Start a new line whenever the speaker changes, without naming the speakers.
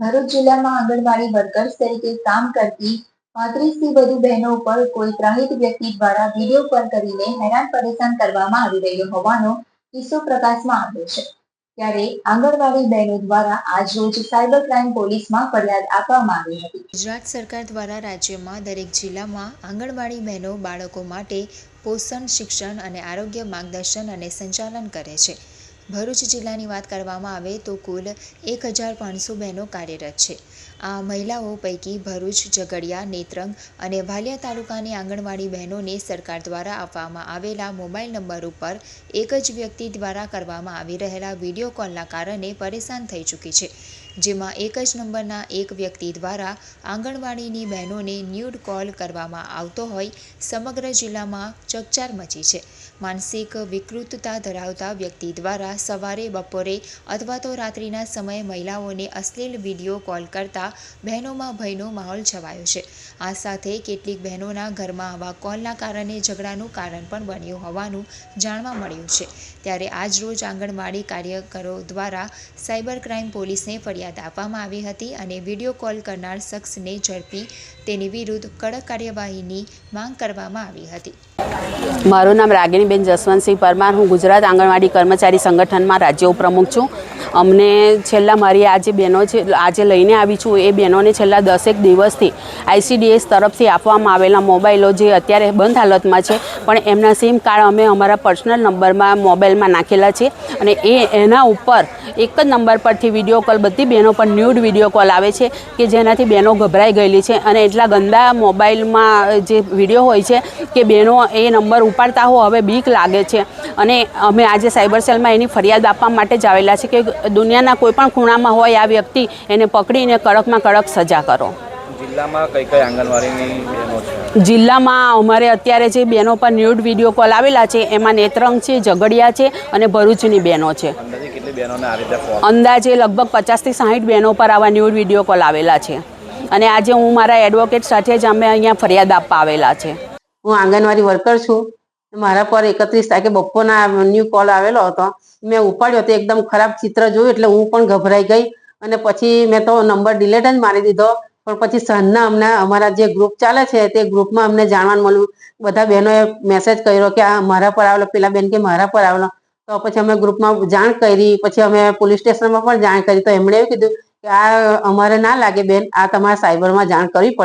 ભરૂચ જિલ્લામાં આંગણવાડી વર્કર્સ તરીકે કામ કરતી પાંત્રીસથી વધુ બહેનો ઉપર કોઈ ત્રાહિત વ્યક્તિ દ્વારા વીડિયો કોલ કરીને હેરાન પરેશાન કરવામાં આવી રહ્યો હોવાનો કિસ્સો પ્રકાશમાં આવ્યો છે. ત્યારે આંગણવાડી બહેનો દ્વારા આજરોજ સાયબર ક્રાઇમ પોલીસમાં ફરિયાદ આપવામાં આવી હતી.
ગુજરાત સરકાર દ્વારા રાજ્યમાં દરેક જિલ્લામાં આંગણવાડી બહેનો બાળકો માટે પોષણ, શિક્ષણ અને આરોગ્ય માર્ગદર્શન અને સંચાલન કરે છે. ભરૂચ જિલ્લાની વાત કરવામાં આવે તો કુલ એક હજાર પાંચસો બહેનો કાર્યરત છે. આ મહિલાઓ પૈકી ભરૂચ, ઝઘડિયા, નેત્રંગ અને ભાલિયા તાલુકાની આંગણવાડી બહેનોને સરકાર દ્વારા આપવામાં આવેલા મોબાઈલ નંબર ઉપર એક જ વ્યક્તિ દ્વારા કરવામાં આવી રહેલા વીડિયો કોલના કારણે પરેશાન થઈ ચૂકી છે, જેમાં એક જ નંબરના એક વ્યક્તિ દ્વારા આંગણવાડીની બહેનોને ન્યૂડ કોલ કરવામાં આવતો હોય, સમગ્ર જિલ્લામાં ચકચાર મચી છે. માનસિક વિકૃતતા ધરાવતા વ્યક્તિ દ્વારા સવારે, બપોરે અથવા તો રાત્રિના સમયે મહિલાઓને અશ્લીલ વીડિયો કોલ કરતા બહેનોમાં ભયનો માહોલ છવાયો છે. આ સાથે કેટલીક બહેનોના ઘરમાં આવા કોલના કારણે ઝઘડાનું કારણ પણ બન્યું હોવાનું જાણવા મળ્યું છે. ત્યારે આજરોજ આંગણવાડી કાર્યકરો દ્વારા સાયબર ક્રાઇમ પોલીસને ફરિયાદ આપવામાં આવી હતી અને વીડિયો કોલ કરનાર શખ્સને ઝડપી તેની વિરુદ્ધ કડક કાર્યવાહીની માંગ કરવામાં આવી હતી.
મારું નામ રાગિણીબેન જસવંતસિંહ પરમાર. હું ગુજરાત આંગણવાડી કર્મચારી સંગઠનમાં રાજ્ય ઉપપ્રમુખ છું. અમને છેલ્લા મારી આ જે બહેનો છે આજે લઈને આવી છું, એ બહેનોને છેલ્લા દસેક દિવસથી આઈસીડીએસ તરફથી આપવામાં આવેલા મોબાઈલો જે અત્યારે બંધ હાલતમાં છે, પણ એમના સિમ કાર્ડ અમે અમારા પર્સનલ નંબરમાં મોબાઈલમાં નાખેલા છે અને એ એના ઉપર એક જ નંબર પરથી વીડિયો કોલ, બધી બહેનો પર ન્યૂડ વીડિયો કોલ આવે છે કે જેનાથી બહેનો ગભરાઈ ગયેલી છે અને એટલા ગંદા મોબાઈલમાં જે વીડિયો હોય છે કે બહેનો એ નંબર ઉપાડતા હો હવે બીક લાગે છે. અને અમે આજે સાયબર સેલમાં એની ફરિયાદ આપવા માટે જ આવેલા છે કે દુનિયાના કોઈ પણ ખૂણામાં હોય આ વ્યક્તિ એને પકડીને કડકમાં કડક સજા કરો.
જિલ્લામાં કઈ કઈ આંગણવાડીની બહેનો છે?
જિલ્લામાં અમારે અત્યારે જે બહેનો પર ન્યૂડ વીડિયો કોલ આવેલા છે એમાં નેત્રંગ છે ઝઘડિયા છે અને ભરૂચની બહેનો છે.
અંદાજે
લગભગ પચાસથી સાહીઠ બહેનો પર આવા ન્યૂડ વીડિયો કોલ આવેલા છે. અને આજે હું મારા એડવોકેટ સાથે જ અમે અહીંયા ફરિયાદ આપવા આવેલા છે.
હું આંગણવાડી વર્કર છું. મારા પર એકત્રીસ તારીખે બપોરના ન્યૂ કોલ આવેલો હતો. મેં ઉપાડ્યો તો એકદમ ખરાબ ચિત્ર જોયું એટલે હું પણ ગભરાઈ ગઈ અને પછી મેં તો નંબર ડિલેટ જ મારી દીધો. પણ પછી સહનના અમને અમારા જે ગ્રુપ ચાલે છે તે ગ્રુપમાં અમને જાણવાનું મળ્યું. બધા બહેનોએ મેસેજ કર્યો કે આ મારા પર આવેલો, પેલા બેન કે મારા પર આવેલો. તો પછી અમે ગ્રુપમાં જાણ કરી, પછી અમે પોલીસ સ્ટેશનમાં પણ જાણ કરી. તો એમણે એવું કીધું કે આ અમારે ના લાગે બેન, આ તમારે સાયબરમાં જાણ કરવી પડે.